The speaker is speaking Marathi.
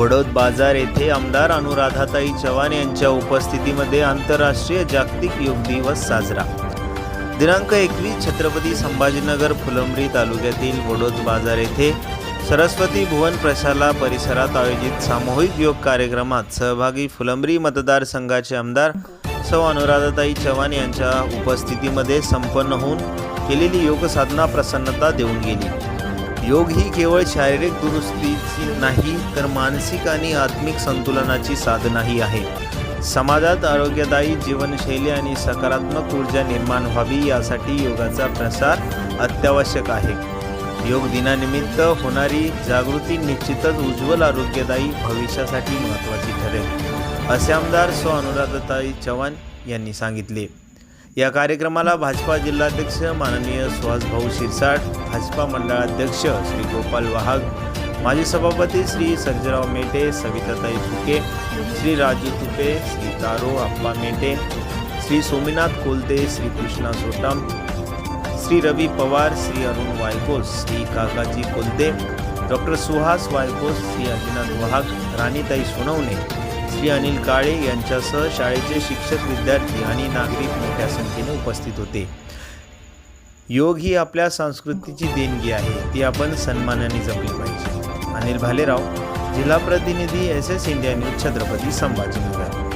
वडोद बाजार येथे आमदार अनुराधाताई चव्हाण यांच्या उपस्थितीमध्ये आंतरराष्ट्रीय जागतिक योग दिवस साजरा. दिनांक एकवीस छत्रपती संभाजीनगर फुलंब्री तालुक्यातील वडोद बाजार येथे सरस्वती भुवन प्रशाला परिसरात आयोजित सामूहिक योग कार्यक्रमात सहभागी फुलंब्री मतदारसंघाचे आमदार सौ अनुराधाताई चव्हाण यांच्या उपस्थितीमध्ये संपन्न होऊन केलेली योगसाधना प्रसन्नता देऊन गेली. योग ही केवळ शारीरिक दुरुस्तीची नाही तर मानसिक आणि आत्मिक संतुलनाची साधनाही आहे. समाजात आरोग्यदायी जीवनशैली आणि सकारात्मक ऊर्जा निर्माण व्हावी यासाठी योगाचा प्रसार अत्यावश्यक आहे. योग दिनानिमित्त होणारी जागृती निश्चितच उज्ज्वल आरोग्यदायी भविष्यासाठी महत्त्वाची ठरेल असे आमदार स्व अनुराधताई चव्हाण यांनी सांगितले. या कार्यक्रमाला भाजपा जिल्हाध्यक्ष माननीय सुहासभाऊ शिरसाट भाजपा मंडळाध्यक्ष श्री गोपाल वाहग माजी सभापती श्री सर्जराव मेटे सविताताई फुके श्री राजू तुपे श्री तारो आप्पा मेटे श्री सोमीनाथ कोलते श्री कृष्णा सोटाम श्री रवी पवार श्री अरुण वायकोस श्री काकाजी कोलते डॉक्टर सुहास वायकोस श्री अजिनाथ वाघ राणीताई सोनवणे श्री अनिल काळे यांच्यासह शाळेचे शिक्षक विद्यार्थी आणि नागरिक मोठ्या संख्येने उपस्थित होते. योग ही आपल्या संस्कृतीची देणगी आहे ती आपण सन्मानाने जपली पाहिजे. अनिल भालेराव जिल्हा प्रतिनिधी S S India news Chhatrapati Sambhajinagar.